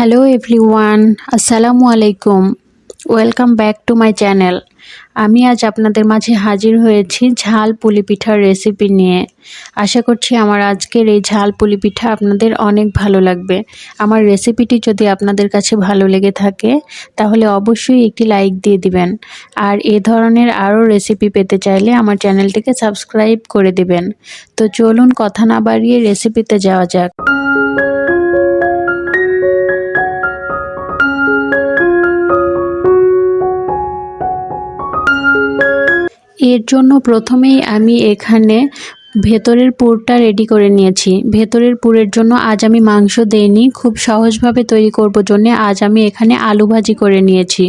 Hello everyone আসসালামু আলাইকুম welcome back to my channel আমি আজ আপনাদের মাঝে হাজির হয়েছি ঝাল পুলি পিঠার রেসিপি নিয়ে। আশা করছি আমার আজকের এই ঝাল পুলি পিঠা আপনাদের অনেক ভালো লাগবে। আমার রেসিপিটি যদি আপনাদের কাছে ভালো লেগে থাকে, তাহলে অবশ্যই একটি লাইক দিয়ে দিবেন। আর এ ধরনের আরও রেসিপি পেতে চাইলে আমার চ্যানেলটিকে সাবস্ক্রাইব করে দিবেন। তো চলুন কথা না বাড়িয়ে রেসিপিতে যাওয়া যাক। এর জন্য প্রথমেই আমি এখানে ভেতরের পুরটা রেডি করে নিয়েছি। ভেতরের পুরের জন্য আজ আমি মাংস দেইনি, খুব সহজভাবে তৈরি করব জন্য আজ আমি এখানে আলু ভাজি করে নিয়েছি।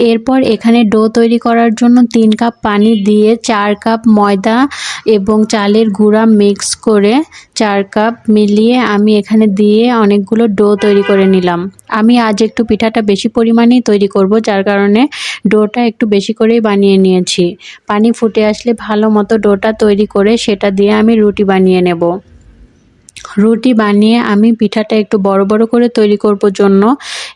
এরপর এখানে ডো তৈরি করার জন্য তিন কাপ পানি দিয়ে চার কাপ ময়দা এবং চালের গুঁড়া মিক্স করে চার কাপ মিলিয়ে আমি এখানে দিয়ে অনেকগুলো ডো তৈরি করে নিলাম। আমি আজ একটু পিঠাটা বেশি পরিমাণেই তৈরি করব, যার কারণে ডোটা একটু বেশি করেই বানিয়ে নিয়েছি। পানি ফুটে আসলে ভালো মতো ডোটা তৈরি করে সেটা দিয়ে আমি রুটি বানিয়ে নেব। রুটি বানিয়ে আমি পিঠাটা একটু বড় বড় করে তৈরি করব জন্য।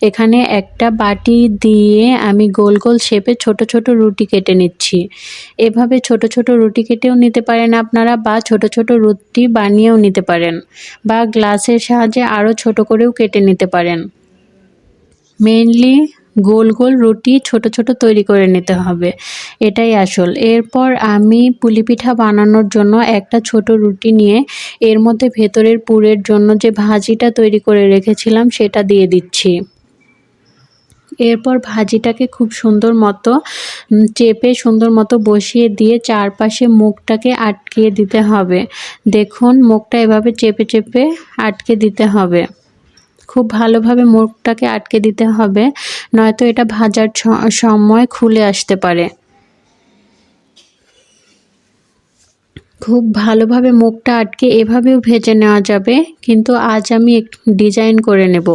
এখানে একটা বাটি দিয়ে আমি গোল গোল শেপে ছোট ছোট রুটি কেটে নিচ্ছি। এভাবে ছোট ছোট রুটি কেটেও নিতে পারেন আপনারা বা ছোট ছোট রুটি বানিয়েও নিতে পারেন বা গ্লাসের সাহায্যে আরও ছোট করেও কেটে নিতে পারেন। মেনলি গোল গোল রুটি ছোট ছোট তৈরি করে নিতে হবে। এটাই আসল। এরপর আমি পুলি পিঠা বানানোর জন্য একটা ছোট রুটি নিয়ে এর মধ্যে ভেতরের পুরের জন্য যে ভাজিটা তৈরি করে রেখেছিলাম সেটা দিয়ে দিচ্ছি। এরপর ভাজিটাকে খুব সুন্দর মতো চেপে সুন্দর মতো বসিয়ে দিয়ে চারপাশে মুখটাকে আটকিয়ে দিতে হবে। দেখুন, মুখটা এভাবে চেপে চেপে আটকে দিতে হবে। খুব ভালোভাবে মুখটাকে আটকে দিতে হবে, নয়তো এটা ভাজার সময় খুলে আসতে পারে। খুব ভালোভাবে মুখটা আটকে এভাবেও ভেজে নেওয়া যাবে, কিন্তু আজ আমি একটু ডিজাইন করে নেব।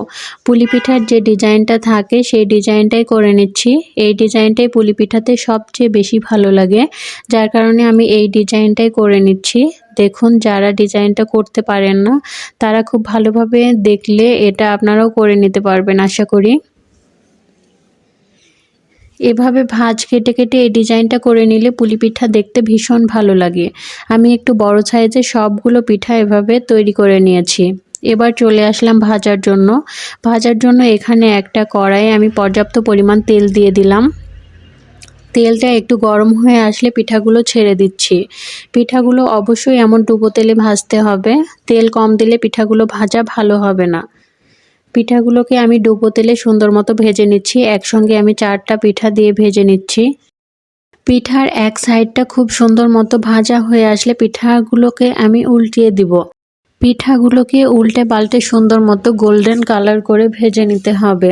পুলি পিঠার যে ডিজাইনটা থাকে, সেই ডিজাইনটাই করে নিচ্ছি। এই ডিজাইনটাই পুলি পিঠাতে সবচেয়ে বেশি ভালো লাগে, যার কারণে আমি এই ডিজাইনটাই করে নিচ্ছি। দেখুন, যারা ডিজাইনটা করতে পারেন না, তারা খুব ভালোভাবে দেখলে এটা আপনারাও করে নিতে পারবেন, আশা করি। এভাবে ভাজ কেটে কেটে এই ডিজাইনটা করে নিলে পুলি পিঠা দেখতে ভীষণ ভালো লাগে। আমি একটু বড় সাইজে সবগুলো পিঠা এভাবে তৈরি করে নিয়েছি। এবার চলে আসলাম ভাজার জন্য। ভাজার জন্য এখানে একটা কড়াই আমি পর্যাপ্ত পরিমাণ তেল দিয়ে দিলাম। তেলটা একটু গরম হয়ে আসলে পিঠাগুলো ছেড়ে দিচ্ছি। পিঠাগুলো অবশ্যই এমন ডুবো তেলে ভাজতে হবে। তেল কম দিলে পিঠাগুলো ভাজা ভালো হবে না। পিঠাগুলোকে আমি ডুবো তেলে সুন্দর মতো ভেজে নিচ্ছি। একসঙ্গে আমি চারটা পিঠা দিয়ে ভেজে নিচ্ছি। পিঠার এক সাইডটা খুব সুন্দর মতো ভাজা হয়ে আসলে পিঠাগুলোকে আমি উল্টিয়ে দিব। পিঠাগুলোকে উল্টে পাল্টে সুন্দর মতো গোল্ডেন কালার করে ভেজে নিতে হবে।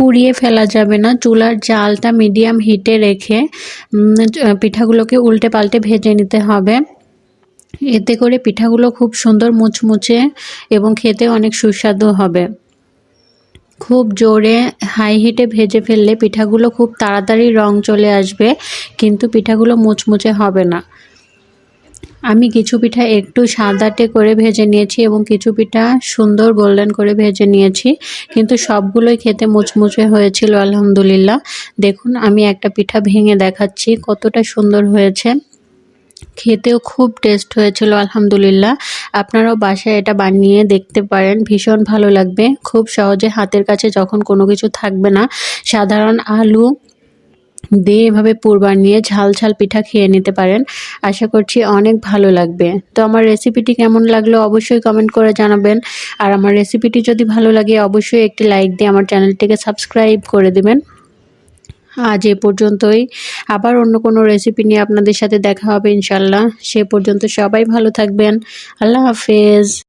পুড়িয়ে ফেলা যাবে না। চুলার জালটা মিডিয়াম হিটে রেখে পিঠাগুলোকে উল্টে পাল্টে ভেজে নিতে হবে। এতে করে পিঠাগুলো খুব সুন্দর মুচমুচে এবং খেতে অনেক সুস্বাদু হবে। খুব জোরে হাই হিটে ভেজে ফেললে পিঠাগুলো খুব তাড়াতাড়ি রং চলে আসবে, কিন্তু পিঠাগুলো মুচমুচে হবে না। আমি কিছু পিঠা একটু সাদাটে করে ভেজে নিয়েছি এবং কিছু পিঠা সুন্দর গোল্ডেন করে ভেজে নিয়েছি, কিন্তু সবগুলোই খেতে মুচমুচে হয়েছিল, আলহামদুলিল্লাহ। দেখুন, আমি একটা পিঠা ভেঙে দেখাচ্ছি, কতটা সুন্দর হয়েছে। খেতেও খুব টেস্ট হয়েছিল, আলহামদুলিল্লাহ। আপনারাও বাসায় এটা বানিয়ে দেখতে পারেন, ভীষণ ভালো লাগবে। খুব সহজে হাতের কাছে যখন কোনো কিছু থাকবে না, সাধারণ আলু দিয়ে এভাবে পুর নিয়ে ঝাল ঝাল পিঠা খেয়ে নিতে পারেন। আশা করছি অনেক ভালো লাগবে। তো আমার রেসিপিটি কেমন লাগল অবশ্যই কমেন্ট করে জানাবেন। আর আমার রেসিপিটি যদি ভালো লাগে অবশ্যই একটি লাইক দিয়ে আমার চ্যানেলটিকে সাবস্ক্রাইব করে দেবেন। আজ এ পর্যন্তই। আবার অন্য কোনো রেসিপি নিয়ে আপনাদের সাথে দেখা হবে ইনশাল্লাহ সে পর্যন্ত সবাই ভালো থাকবেন। আল্লাহ হাফেজ।